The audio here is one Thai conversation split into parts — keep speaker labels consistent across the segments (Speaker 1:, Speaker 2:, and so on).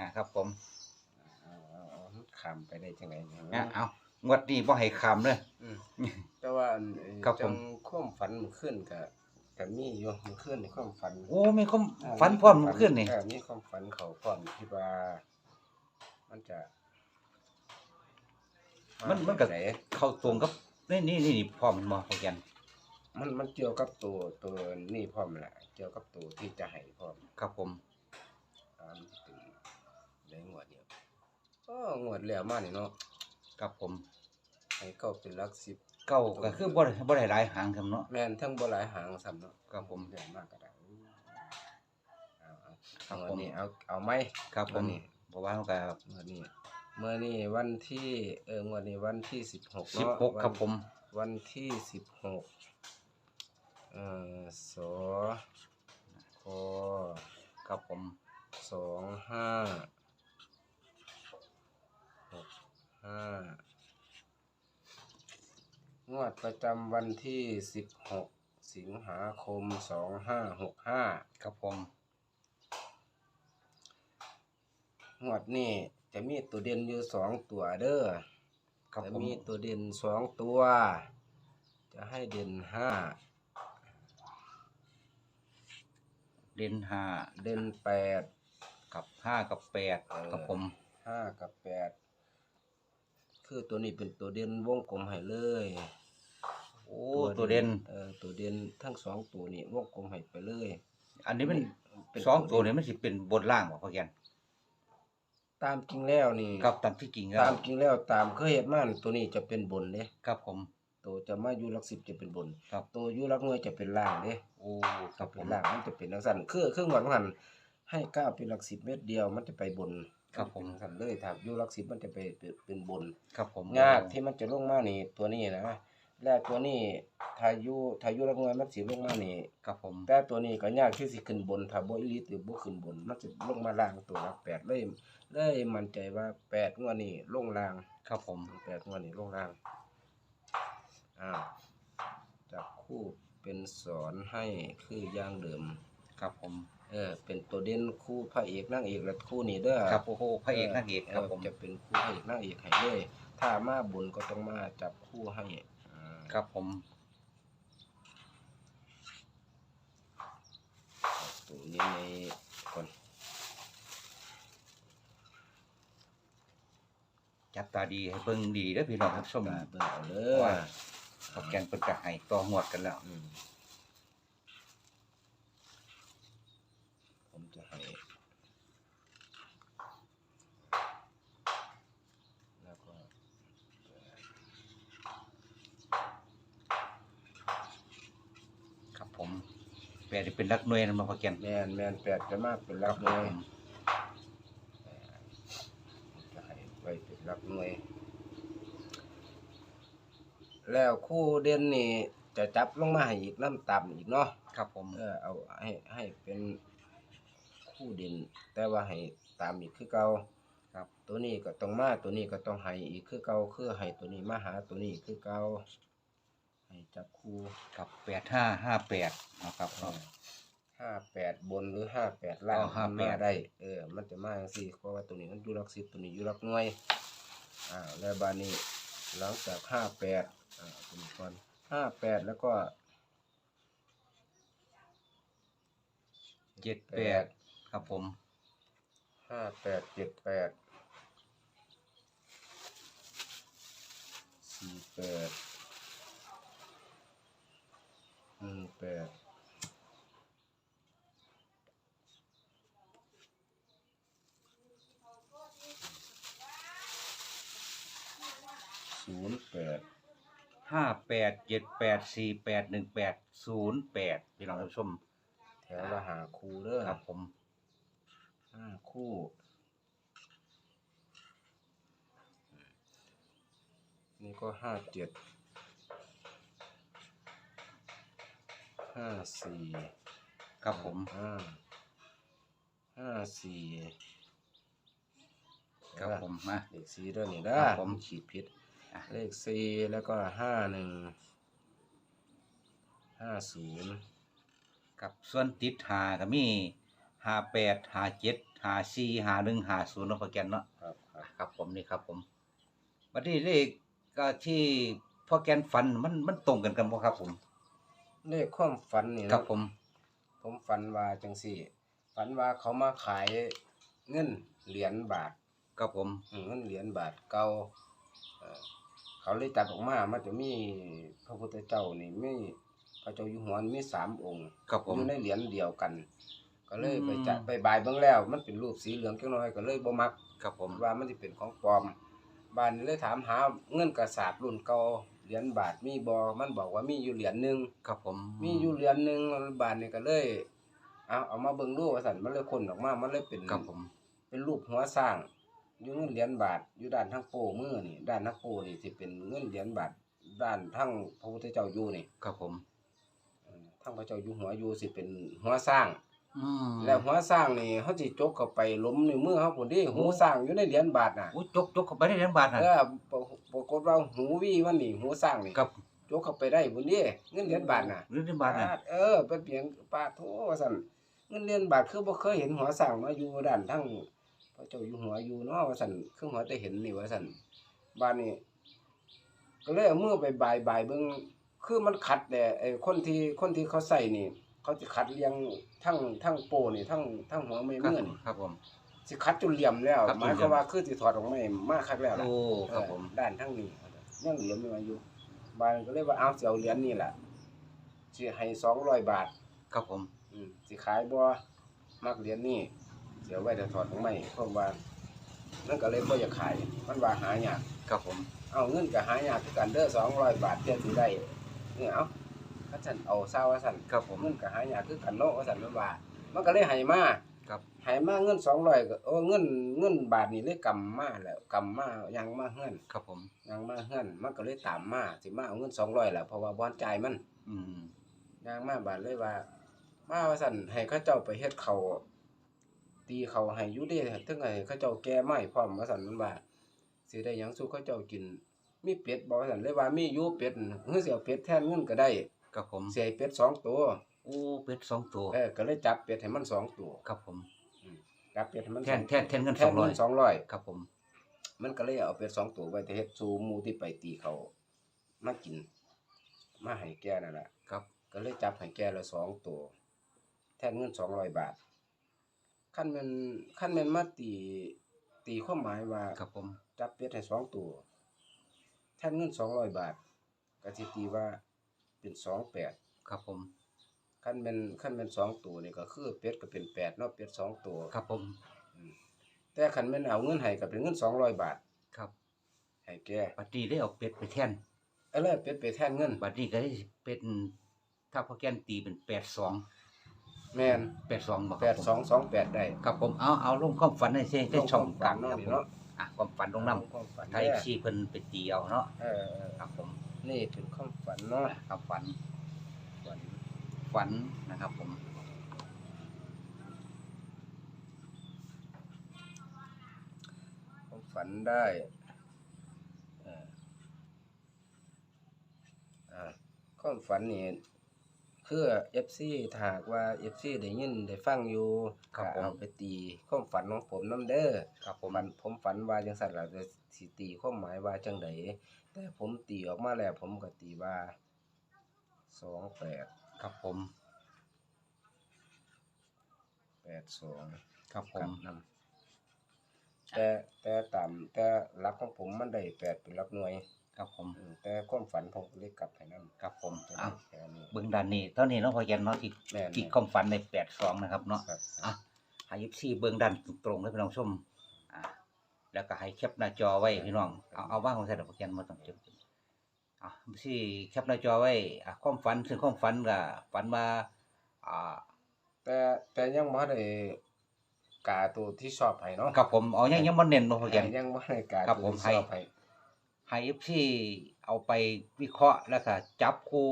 Speaker 1: อ่าครับผม
Speaker 2: เอาเอาเอาขำไปได้จังไงเนี่ย
Speaker 1: อะเอางวดนี้บ่ให้คำเลย
Speaker 2: อืมแต่ว่าอันเอ่อ
Speaker 1: ครับผม
Speaker 2: จังความฝันมันขึ้นกับกับมีอยู่มันขึ้นในความฝัน
Speaker 1: โอ้มีความฝันพร้อมขึ้นนี่
Speaker 2: เออมีความฝันเขาพร้อมที่ว่า มันจะ
Speaker 1: มันมันก็
Speaker 2: ไหน
Speaker 1: เข้าตรงกับนี่นี่นี่พร้อมบ่พอแกน
Speaker 2: มันมันเกี่ยวกับตัวตัวนี่พร้อมแหละเกี่ยวกับตัวที่จะให้พร้อม
Speaker 1: ครับผม
Speaker 2: อ่ามันเป็น ในงวดเดียวก็งวดแล้วมานี่เนาะ
Speaker 1: ครับผม
Speaker 2: ให้เก้าเป็นหลักสิบ
Speaker 1: เก้าก็คือบ่ได้บ่ได้หลายหางครับเนาะ
Speaker 2: แม่นทั้งบ่หลายหางซ้ำเนาะ
Speaker 1: ครับผม
Speaker 2: เรื่องมากก็ได้เอาเอา
Speaker 1: ครับ
Speaker 2: เอา
Speaker 1: ผม
Speaker 2: อันนี้เอาเอาไหม
Speaker 1: ครับผม
Speaker 2: วันนี้
Speaker 1: เพราะว่าเขาก็
Speaker 2: เมื่อนี้เมื่อนี้วันที่เออวันนี้วันที่สิบหก
Speaker 1: สิบ
Speaker 2: เนาะ
Speaker 1: หกครับผม
Speaker 2: วันที่สิบหกเอ่อสอคอ
Speaker 1: ครับผม
Speaker 2: สองห้าหก ห้างวดประจำวันที่สิบหกสิงหาคมสองห้าหกห้า
Speaker 1: ครับผม
Speaker 2: งวดนี้จะมีตัวเด่นอยู่สองตัวเด้อ
Speaker 1: ครับ
Speaker 2: จะ
Speaker 1: ผม
Speaker 2: มีตัวเด่นสองตัว จะให้เด่นห้า
Speaker 1: เด่นห้า
Speaker 2: เด่นแปด
Speaker 1: กับห้ากับแปด
Speaker 2: เออ
Speaker 1: ครับผม
Speaker 2: ห้ากับแปด คือตัวนี้เป็นตัวเด่นวงกลมให้เลย
Speaker 1: โอ้ตัวเด่น
Speaker 2: เออตัวเด่นทั้งสองตัวนี้วงกลมให้ไปเลย
Speaker 1: อันนี้มัน
Speaker 2: เป็น
Speaker 1: สองตัวนี้มันสิเป็นบนล่างบ่พอแกน
Speaker 2: ตามจริงแล้วนี่
Speaker 1: ครับตามที่จริงแล้
Speaker 2: ตาวมจริงแล้วตามเคยเห็นมันตัวนี้จะเป็นบนเด้
Speaker 1: ครับผม
Speaker 2: ตัวจะมาอยู่หลักสิบจะเป็นบน
Speaker 1: ครับ
Speaker 2: ตัวอยู่หลักหน่วยจะเป็นล่างเด้
Speaker 1: โอ้ค
Speaker 2: จะ
Speaker 1: รับผ
Speaker 2: เป็น
Speaker 1: ม
Speaker 2: ล่างมันจะเป็นลักษณะคือเครื่องวัดมันให้ก้าวเป็นหลักสิบเมตรเดียวมันจะไปบน
Speaker 1: ครับผม
Speaker 2: นเป็นลักษณะเลยครับอยู่หลักสิบมันจะไปเป็นเป็นบน
Speaker 1: ครับผม
Speaker 2: งากที่มันจะลงมานี่ตัวนี้นะและตัวนี้ทายุทายุหลักหน่วยมันสิลงมานี่
Speaker 1: ครับผม
Speaker 2: แต่ตัวนี้ก็ยากที่สิขึ้นบนถ้าบ่อีหลีหรือบ่ขึ้นบนมันจะลงมาล่างตัวหลักแปดเลยเลยมั่นใจว่าแปดงวดนี้ลงล่าง
Speaker 1: ครับผม
Speaker 2: แปดงวดนี้ลงล่างอ้าวจับคู่เป็นสอนให้คืออย่างเดิม
Speaker 1: ครับผม
Speaker 2: เออเป็นตัวเด่นคู่พระเอกนางเอกและคู่นี้เด้อ
Speaker 1: ครับโอ้โหพระเอกนางเอกครับผม
Speaker 2: จะเป็นคู่พระเอกนางเอกให้เลยถ้ามาบุญก็ต้องมาจับคู่ให้อ่า
Speaker 1: ครับผม
Speaker 2: ตัวนี้ในก่อน
Speaker 1: จับตาดีให้เบิ่งดีๆเด้อพี่น้องครับชม
Speaker 2: ตาเบิ่งเอาเด้
Speaker 1: ว่า
Speaker 2: อ
Speaker 1: พอแกนเพิ่นก็ให้ต่อหวดกันแล้ว
Speaker 2: อืมผม จะให้ แล้วก็
Speaker 1: ครับผมแปดนี่เป็นรักหน่วยนำมาพอแกน
Speaker 2: แมนแมนแปดจะมากเป็นรักห
Speaker 1: ค
Speaker 2: น่
Speaker 1: รั
Speaker 2: วย
Speaker 1: ผม
Speaker 2: จะให้ไว้เป็นรักหน่วย แล้วคู่เด่นนี่จะจับลงมาให้อีกน้ำต่ำอีกเนาะ
Speaker 1: ครับผม
Speaker 2: เออเอาให้ให้เป็น คู่เด่นแต่ว่าให้ตามอีกคือเก่า
Speaker 1: ครับ
Speaker 2: ตัวนี้ก็ต้องมาตัวนี้ก็ต้องให้อีกคือเก่าคือให้ตัวนี้มาหาตัวนี้คือเก่าให้จับคู่
Speaker 1: กับแปดห้าห้าแปดนะครับเนาะ
Speaker 2: ห้าแปดบนหรือห้าแปดล่าง
Speaker 1: อ๋อ
Speaker 2: มันมา
Speaker 1: 58
Speaker 2: ได้เออ มันจะมาจังซี่เพราะว่าตัวนี้มันอยู่หลักสิบตัวนี้อยู่หลักหน่วยอ่าแล้วบานนี้หลังจากห้าแปดอ่าตัวนี้ก่อนห้าแปดแล้วก็
Speaker 1: เจ็ดแปด ครับผม
Speaker 2: ห้าแปดเจ็ดแปดสี่แปดหนึ่งแปดศูนย์แปด
Speaker 1: ห้าแปดเจ็ดแปดสี่แปดหนึ่งแปดศูนย์แปดพี่น้องท่านผู้ชม
Speaker 2: แถวละหาคู่เด้อ
Speaker 1: ครับผม
Speaker 2: ห้าคู่นี่ก็ห้าเจ็ดห้าสี่
Speaker 1: ครับผม
Speaker 2: ห้าห้าสี่
Speaker 1: ครับผมมา
Speaker 2: เลขสี่ด้วยนี่
Speaker 1: ครั
Speaker 2: นะ
Speaker 1: บผม
Speaker 2: ขีดผิด
Speaker 1: อะ
Speaker 2: เลขสี่แล้วก็ห้าหนึ่งห้าศูนย์
Speaker 1: กับส่วนติดหาก็มีห้าแปดห้าเจ็ด หาซีหาหนึ่งหาศูนย์เนาะพอแกนเนาะ
Speaker 2: ครับครับ
Speaker 1: ครับผมนี่ครับผมวันนี้เลขก็ที่พ่อแกนฝันมันมันตรงกันกันบ่ครับผม
Speaker 2: เลขความฝันนี่
Speaker 1: ครับ
Speaker 2: เนาะ
Speaker 1: ผม
Speaker 2: ผมฝันว่าจังสี่ ฝันว่าเขามาขายเงินเหรียญบาท
Speaker 1: ครับผม
Speaker 2: อืมเงินเหรียญบาทเก่าเอ่อเขาเลยจัดออกมามันจะมีพระพุทธเจ้านี่มีพระเจ้าอยู่หัวนี่มีสามองค์
Speaker 1: ครับผม
Speaker 2: อยู่ในเหรียญเดียวกัน ก็เลยไป
Speaker 1: อืม
Speaker 2: จัดไปบายเบิ่งแล้ว มันเป็นรูปสีเหลืองจังน้อยก็เลยบ่มัก
Speaker 1: ครับผม
Speaker 2: ว่ามันสิเป็นของปลอมบ้านนี้เลยถามหาเงินกระสาบรุ่นเก่าเหรียญบาทมีบ่มันบอกว่ามีอยู่เหรียญหนึง
Speaker 1: ครับผม
Speaker 2: มีอยู่เหรียญหนึงบ้านนี้ก็เลยเอาเอามาเบิ่งดูว่าซั่นมันเลยคนออกมา มันเลยเป็น
Speaker 1: ครับผม
Speaker 2: เป็นรูปหัวสร้างอยู่เงินเหรียญบาทอยู่ด้านทั้งโป้มือนี่ด้านทั้งโป้นี่สิเป็นเงินเหรียญบาทด้านทั้งพระพุทธเจ้าอยู่นี่
Speaker 1: ครับผม
Speaker 2: เออทั้งพระเจ้าอยู่หัวอยู่สิเป็นหัวสร้าง
Speaker 1: อืม
Speaker 2: แล้วหัวสร้างนี่เขาสิจกเข้าไปล้มในมือเขาพุ่นดิหูสร้างอยู่ในเหรียญบาทน่ะ
Speaker 1: อู้จกจกเข้าไปในเหรียญบาทน่ะ
Speaker 2: เออปรปรากฏว่าหูวีมันนี่หูสร้างนี่
Speaker 1: ครับ
Speaker 2: จกเข้าไปได้พุ่นดิเงินเหรียญบาทน่ะ
Speaker 1: เหรียญบาทน่ะ
Speaker 2: ปาดเออเป็นเพียงปาดโทว่าซั่นเงินเหรียญบาทคือบ่เคยเห็นหัวสร้างมาอยู่ด้านทั้งพระเจ้าอยู่หัวอยู่เนาะว่าซั่นคือหัวแต่เห็นนี่ว่าซั่นบ้านนี้ก็เลยเอามือไปบายบายเบิ่งคือมันขัดแต่ไอ้คนที่คนที่เขาใส่นี่ เขาสิขัดเรียงทั้งทั้งโปนี่ทั้งทั้งหัวไม่
Speaker 1: ครับ
Speaker 2: มือ
Speaker 1: ผม
Speaker 2: นี่
Speaker 1: ครับผม
Speaker 2: สิคัดจนเหลี่ยมแล้ว
Speaker 1: ครับ
Speaker 2: หมายความว่าคือสิถอดออกมาให้มากคักแล้วล่ะ
Speaker 1: โอ้ครับผม
Speaker 2: เออด้านทั้งนี้ยังเหรียญอยู่อยู่บานก็เลยว่าเอาสิเอาเหรียญนี่แหละสิให้200บาท
Speaker 1: ครับผม
Speaker 2: อืมสิขายบ่มักเหรียญนี่เสียไว้แต่ถอดออกมาเพราะว่านั่นก็เลยบ่อยากขายมันว่าหายาก
Speaker 1: ครับผม
Speaker 2: เอาเงินก็หายากคือกันเด้อ200บาทเท่าสิได้เนี่ยเอา ถ้าฉันเอาเศร้าว่าซั่น
Speaker 1: ครับผม
Speaker 2: เงินก็หายากคือกันเนาะว่าซั่นมันว่า มันก็เลยให้มา
Speaker 1: ครับ
Speaker 2: ให้มาเงิน200ก็เออเงินเงินบาทนี่เลยกำมาแล้วกำมายังมาเฮือน
Speaker 1: ครับผม
Speaker 2: ยังมาเฮือนมันก็เลยตามมาสิมาเอาเงิน200แหละเพราะว่าบ่จ่ายมัน
Speaker 1: อืม
Speaker 2: ยังมาบาดเลยว่า มาว่าซั่นให้เขาเจ้าไปเฮ็ดเขาวตีเขาวให้อยู่เด้ถึงให้เขาเจ้าแก้ไม้พร้อมว่าซั่นมันว่าสิได้หยังสู่เขาเจ้ากิน มีเป็ดบ่ว่าซั่นเลยว่ามีอยู่เป็ดเฮือสิเอาเป็ดแทนเงินก็ได้
Speaker 1: ครับผม
Speaker 2: สิให้เป็ดสองตัว
Speaker 1: โอ้เป็ดสองตัว
Speaker 2: เออก็เลยจับเป็ดให้มันสองตัว
Speaker 1: ครับผม
Speaker 2: จับเป็ดให้มัน
Speaker 1: แทน
Speaker 2: สอง
Speaker 1: แทนแทนเงิน
Speaker 2: แท
Speaker 1: สอนงร้
Speaker 2: เงิ
Speaker 1: อย
Speaker 2: นสองร้อย
Speaker 1: ครับผม
Speaker 2: มันก็เลยเอาเป็ดสองตัวไว้แต่เฮ็ดสู่หมู่ที่ไปตีเขามากิน มาให้แกนั่นแหละ
Speaker 1: ครับ
Speaker 2: ก็เลยจับให้แกละสองตัว แทนเงินสองร้อยบาทขั้นแมันขั้นแมันมาตีตีความหมายว่า
Speaker 1: ครับผม
Speaker 2: จับเป็ดให้สองตัว แทนเงินสองร้อยบาทก็สิตีว่า เป็นสองแปด
Speaker 1: ครับผม
Speaker 2: ขั้นแมันขั้นแมันสองตัวนี่ก็คือเป็ดก็เป็นแปดเนาะเป็ดสองตัว
Speaker 1: ครับผม
Speaker 2: แต่ขั้นแมันเอาเงินให้ก็เป็นเงินสองร้อยบาท
Speaker 1: ครับ
Speaker 2: ให้แก
Speaker 1: บัดนี้ได้เอาเป็ดไปแทน
Speaker 2: เอะไรเป็ดไปแทนเงิน
Speaker 1: บัดนี้ก็ได้เป็นถ้าพ่อแกนตีเป็นแปดสอง
Speaker 2: แม่น
Speaker 1: แปดสองบ่ค
Speaker 2: แป
Speaker 1: รับ
Speaker 2: ด
Speaker 1: ผม
Speaker 2: สองสองแปดได้
Speaker 1: ครับผมเอาเอาลงความฝันให้เซ่ได้ช่องกลาง
Speaker 2: เนาะ
Speaker 1: ครับ
Speaker 2: นี่
Speaker 1: ผม
Speaker 2: เนาะ
Speaker 1: อะความฝันลงน้
Speaker 2: ความฝันำ
Speaker 1: ไทยชีเพิ่นไปตีเอาเนาะ
Speaker 2: เออเออ
Speaker 1: ครับผม
Speaker 2: นี่เป็นความฝันเนาะ
Speaker 1: ครับฝัน
Speaker 2: ฝัน
Speaker 1: ฝันนะครับผม
Speaker 2: ความฝันได้เอออ่าความฝันนี่คือ FC ถ้าหากว่า FC ได้ยินได้ฟังอยู่ก็เอาไปตีความฝันของผมนํเด้อ
Speaker 1: ครับผ
Speaker 2: ผมมฝันผมฝันว่าจังซั่นล่ะแต่ สิตีความหมายว่าจังไดแต่ผมตีออกมาแล้วผมก็ตีว่า28
Speaker 1: ครับผม
Speaker 2: 82
Speaker 1: ครับผ
Speaker 2: กลั
Speaker 1: ม
Speaker 2: บนำแต่แต่ตามแต่หลักของผมมันได้แปดเป็นหลักหน่วย
Speaker 1: ครับผม
Speaker 2: อืมแต่ความฝันผมก็เลยกลับให้นำ
Speaker 1: ครับผม
Speaker 2: จะ
Speaker 1: อะ
Speaker 2: ได้แค่นี้
Speaker 1: เบื้องด้านนี้เท่านี้เนาะพ่อแกนเนาะที่
Speaker 2: แม่น
Speaker 1: ที่ความฝันในแปดสองนะครับเนาะ
Speaker 2: ครับ
Speaker 1: อะให้ยิปซี่เบื้องด้านตรงๆให้พี่น้องชมอ่า แล้วก็ให้แคปหน้าจอไว้พี่น้องเอาเอาว่างของใส่ดอกพ่อแกนมาต้องจดอะยิปซี่แคปหน้าจอไว้อะความฝันซึ่งความฝันก็ฝันว่าอ่า
Speaker 2: แต่แต่ยังบ่ได้กาตัวที่ชอบให้เนาะ
Speaker 1: กับผมอ๋อยังยังบ่เน้นเนาะพ่อแกน
Speaker 2: ยังบ่ได้กา
Speaker 1: ครับ
Speaker 2: ตัว
Speaker 1: ผม
Speaker 2: ที่ชอบ
Speaker 1: ให้
Speaker 2: ให้
Speaker 1: ให้ยิปซี่เอาไปวิเคราะห์แล้วก็จับคู่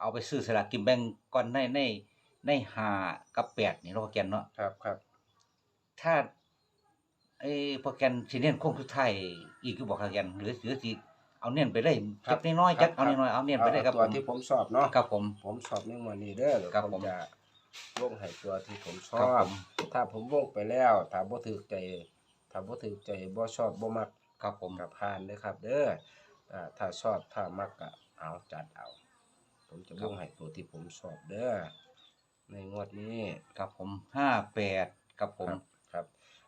Speaker 1: เอาไปซื้อสลากกินแบ่งก่อนในในในห้ากับแปดนี่เนาะพ่อแกนเนาะ
Speaker 2: ครับครับ
Speaker 1: ถ้า ไอ้โปรแกรมสิเน้นโค้งสุดท้ายอีกคือบอกครับแกนหรือหรือสิเอาเน้นไปเลยจักน้อยๆจักเอาน้อยๆเอาเน้นไปเลยครับ
Speaker 2: ตั
Speaker 1: ผ
Speaker 2: ว
Speaker 1: ม
Speaker 2: ที่ผมชอบเนาะ
Speaker 1: ครับผม
Speaker 2: ผมชอบในหมวดนี้เด้อ
Speaker 1: ครับผม
Speaker 2: จะวงให้ตัวที่ผมช
Speaker 1: ครั
Speaker 2: อ
Speaker 1: บบผม
Speaker 2: ถ้าผมวงไปแล้วถ้าบ่ถูกใจถ้าบ่ถูกใจบ่ชอบบ่มัก
Speaker 1: ครับผม
Speaker 2: กับผ่านเด้อครับ เด้ออ่าถ้าชอบถ้ามักก็เอาจัดเอา ผมจะวงให้ตัวที่ผมชอบเด้อในงวดนี้
Speaker 1: ครับผมห้าแปดครับผม
Speaker 2: ครับ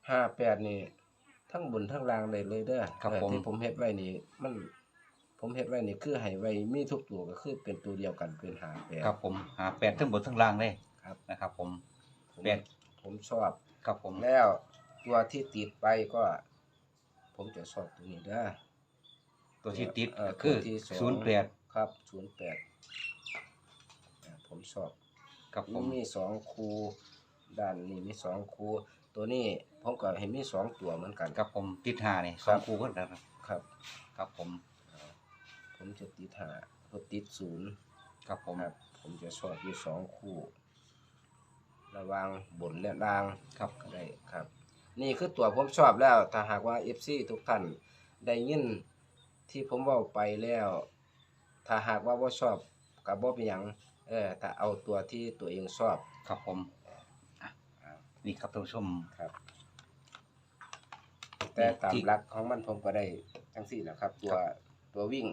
Speaker 2: ห้าแปดนี่ทั้งบนทั้งล่างเลยเลยเด้อ
Speaker 1: ครับ
Speaker 2: เออ
Speaker 1: ผม
Speaker 2: ที่ผมเฮ็ดไว้นี่มัน ผมเฮ็ดไว้นี่คือให้ไว้มีทุกตัวก็คือเป็นตัวเดียวกันเป็นห้าแปด
Speaker 1: ครับผมหาแปดทั้งบนทั้งล่างเลย
Speaker 2: ครับ
Speaker 1: นะครับ ผม
Speaker 2: ผม
Speaker 1: แปด
Speaker 2: ผมชอบ
Speaker 1: ครับผม
Speaker 2: แล้วตัวที่ติดไปก็ ผมจะชอบตัวนี้เด้อ
Speaker 1: ตัวที่ติด
Speaker 2: เอ่อ
Speaker 1: ก็คือ
Speaker 2: ตัวที่สอง
Speaker 1: ศูนย์แปด
Speaker 2: ครับศูนย์แปดผมชอบ
Speaker 1: ครับผ
Speaker 2: มัน
Speaker 1: ม
Speaker 2: มีสองคูด้านนี้มีสองคู ตัวนี้ผมก็เห็นมีสองตัวเหมือนกัน
Speaker 1: ครับผมติดหาเนี่ยส
Speaker 2: ครั
Speaker 1: อง
Speaker 2: บ
Speaker 1: คู่กันครับ
Speaker 2: ครับ
Speaker 1: ครับผม
Speaker 2: ผมจะติดหาก็ติดศูนย์
Speaker 1: ครับผม
Speaker 2: ครับผมจะชอบอยู่สองคู่ ระหวางบนและล่าง
Speaker 1: ครับ
Speaker 2: ก็ได้ครับ นี่คือตัวผมชอบแล้วถ้าหากว่า FC ทุกท่านได้ยินที่ผมเว้าไปแล้ว ถ้าหากว่าบ่ชอบก็บ่เป็นหยังเออถ้าเอาตัวที่ตัวเองชอบ
Speaker 1: ครับผมอะ นี่ครับท่านผู้ชม
Speaker 2: ครับ แต่ตาม
Speaker 1: ที่
Speaker 2: หลักของมันผมก็ได้ทั้งสี่แหละครับ ตัวตัววิ่ง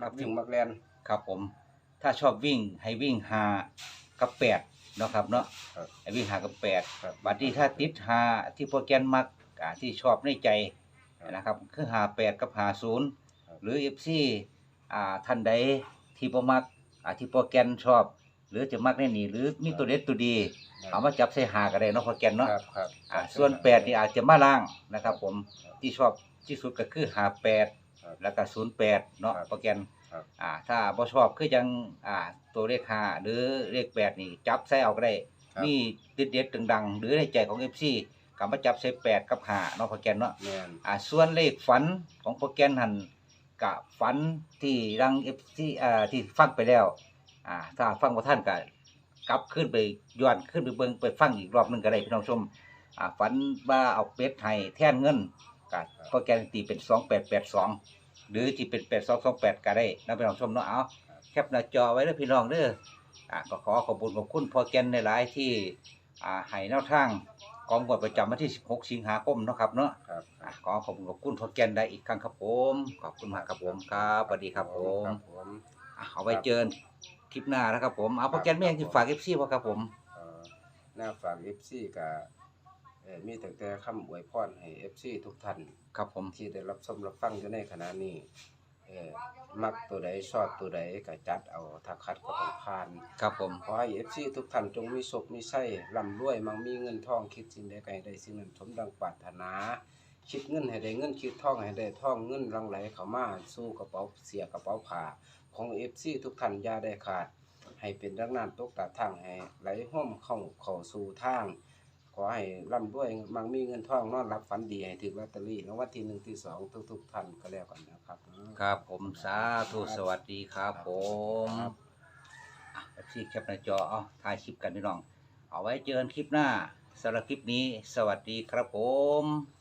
Speaker 2: มักวิ่งมักแลน
Speaker 1: ครับผม ถ้าชอบวิ่งให้วิ่งหากับแปดเนาะครับเนาะ
Speaker 2: ครับ
Speaker 1: ให้วิ่งหากับแปด
Speaker 2: ครับ
Speaker 1: บัดนี้ถ้าติดหาที่โปรแกรมมักอ่าที่ชอบในใจ
Speaker 2: ครับ
Speaker 1: นะครับ คือหาแปดกับหาศูนย์
Speaker 2: ครับ
Speaker 1: หรือเอฟซีอ่าท่านใดที่บ่มักอ่าที่โปรแกรมชอบ หรือจะมักในนี่หรือมีตัวเด็ดตัวดี เอามาจับใส่หาก็ได้เนาะโปรแกรมเนาะ
Speaker 2: ครับครับ
Speaker 1: อ่าส่วนแปดนี่อาจจะมาล่างนะครับ ผม
Speaker 2: ครับ
Speaker 1: ที่ชอบที่สุดก็คือหาแปด
Speaker 2: ครับ
Speaker 1: แล้วก็ศูนย์แปดเนาะ
Speaker 2: ครับ
Speaker 1: โปรแกรม
Speaker 2: ครับ
Speaker 1: อ่าถ้าบ่ชอบคือจังอ่าตัวเลขห้าหรือเลขแปดนี่จับใส่เอาก็ได้
Speaker 2: ครับ
Speaker 1: มีเด็ดๆดังๆหรือในใจของ FC ก็มาจับใส่แปดกับห้าเนาะโปรแกรมเนาะ
Speaker 2: แม่น
Speaker 1: อ่าส่วนเลขฝันของโปรแกรมหันกับฝันที่รัง FC อ่าที่ฟังไปแล้ว อ่าถ้าฟังบ่ทันก็กลับขึ้นไปย้อนขึ้นไปเบิ่งไปฟังอีกรอบหนึงก็ได้พี่น้องชมอ่าฝันว่าเอาเป็ดให้แทนเงินก็โปรแกรมตีเป็น2882หรือที่เป็น8228ก็ได้นะพี่น้องชมเนาะเอาแคปหน้าจอไว้เด้อพี่น้องเด้ออ่าก็ขอขอบคุณขอบคุณโปรแกรมในหลายๆที่อ่าให้แนวทางของงวดประจำวันที่ 16 สิงหาคมเนาะครับเนาะ
Speaker 2: ครับ
Speaker 1: อะขอขอบคุณขอบคุณพ่อแกนได้อีกครั้งครับผม ขอบคุณมากครับผมครับสวัสดีครับผม
Speaker 2: ครับผม
Speaker 1: อะเอาไว้เจอกัน คลิปหน้านะครับผมเอาพ่อแกนไม่ยังที่ฝากเอฟซีพ่อครับผม
Speaker 2: เอ่อหน้าฝาก FC กับเอ่อมีแต่แต่คำอวยพรให้ FC ทุกท่าน
Speaker 1: ครับผม
Speaker 2: ที่ได้รับชมรับฟังอยู่ในขณะนี้เออมักตัวใดชอบตัวใดก็จัดเอาถ้าคัดก็ต้องผ่าน
Speaker 1: ครับผม
Speaker 2: ขอให้ FC ทุกท่านจงมีสุขมีไส้ร่ำรวยมั่งมีเงินทองคิดสิ่งใดก็ให้ได้สิ่งนั้นสมดังปรารถนา คิดเงินให้ได้เงินคิดทองให้ได้ทองเงินรังไหลเข้ามาสู่กระเป๋าเสียกระเป๋าผ้า ของ FC ทุกท่านอย่าได้ขาด ให้เป็นดังนั้นตกตาทางให้ไหลห้อมเข้าเข้าสู่ทาง ขอให้ร่ำรวยมั่งมีเงินทองนอนรับฝันดีให้ถึงลอตเตอรี่รางวัลที่หนึ่งที่สองทุกๆท่านก็แล้วกันนะครับ
Speaker 1: ครับผมสาธุสวัสดีครับผม
Speaker 2: ครับ
Speaker 1: เอฟซีแคปหน้าจอเอาถ่ายคลิปกันพี่น้อง เอาไว้เจอกันคลิปหน้าสำหรับคลิปนี้ สวัสดีครับผม